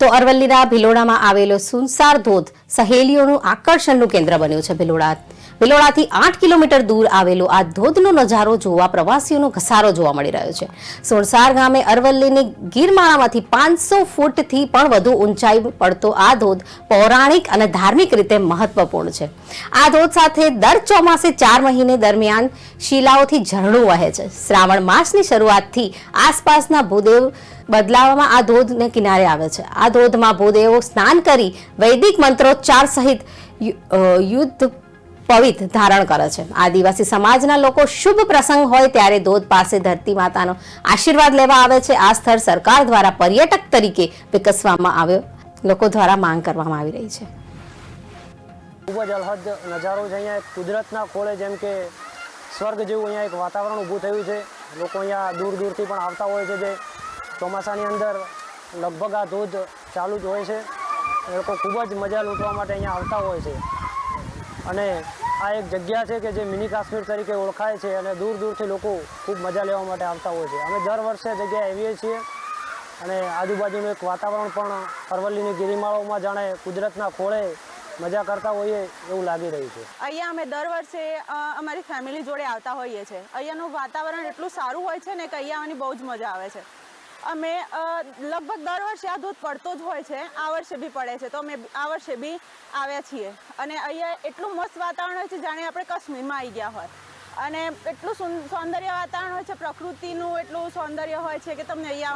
તો અરવલ્લીના ભિલોડામાં આવેલો સુનસાર ધોધ સહેલીઓનું આકર્ષણનું કેન્દ્ર બન્યું છે ભિલોડા ભિલોડાથી આઠ કિલોમીટર દૂર આવેલો આ ધોધનો નજારો જોવા પ્રવાસીઓનો ઘસારો જોવા મળી રહ્યો છે. સુણસાર ગામે અરવલ્લીની ગીરમાળામાંથી પાંચસો ફૂટથી પણ વધુ ઊંચાઈ પડતો આ ધોધ પૌરાણિક અને ધાર્મિક રીતે મહત્વપૂર્ણ છે. આ ધોધ સાથે દર ચોમાસે ચાર મહિને દરમિયાન શિલાઓથી ઝરણું વહે છે. શ્રાવણ માસની શરૂઆતથી આસપાસના ભૂદેવ બદલાવવામાં આ ધોધને કિનારે આવે છે. આ ધોધમાં ભૂદેવો સ્નાન કરી વૈદિક મંત્રોચ્ચાર સહિત યુદ્ધ પવિત ધારણ કરે છે. આદિવાસી સમાજના લોકો શુભ પ્રસંગ હોય ત્યારે ધોધ પાસે ધરતી માતાનો આશીર્વાદ લેવા આવે છે. આ સ્થળ સરકાર દ્વારા પર્યટક તરીકે વિકસવામાં આવ્યો. લોકો દ્વારા માંગ કરવામાં આવી રહી છે. ખૂબ જ અલહદ નજારો છે. અહીંયા કુદરતના ખોળે જેમ કે સ્વર્ગ જેવું અહીંયા એક વાતાવરણ ઊભું થયું છે. લોકો અહીંયા દૂર દૂરથી પણ આવતા હોય છે. જે ચોમાસાની અંદર લગભગ આ ધોધ ચાલુ જ હોય છે. એ લોકો ખૂબ જ મજા લૂંટવા માટે અહીંયા આવતા હોય છે. અને આ એક જગ્યા છે કે જે મિની કાશ્મીર તરીકે ઓળખાય છે અને દૂર દૂરથી લોકો ખૂબ મજા લેવા માટે આવતા હોય છે. અમે દર વર્ષે જગ્યાએ આવીએ છીએ અને આજુબાજુનું એક વાતાવરણ પણ અરવલ્લીની ગિરિમાળાઓમાં જાણે કુદરતના ખોળે મજા કરતા હોઈએ એવું લાગી રહ્યું છે. અહીંયા અમે દર વર્ષે અમારી ફેમિલી જોડે આવતા હોઈએ છીએ. અહીંયાનું વાતાવરણ એટલું સારું હોય છે ને કે અહીંયા આવવાની બહુ જ મજા આવે છે. અમે લગભગ દર વર્ષે આ ધોધ પડતો જ હોય છે. આ વર્ષે બી પડે છે. તો અમે આ વર્ષે બી આવ્યા છીએ. અને અહીંયા એટલું મસ્ત વાતાવરણ હોય છે જાણે આપણે કાશ્મીરમાં આવી ગયા હોય. અને એટલું સૌંદર્ય વાતાવરણ હોય છે, પ્રકૃતિનું એટલું સૌંદર્ય હોય છે કે તમને અહીંયા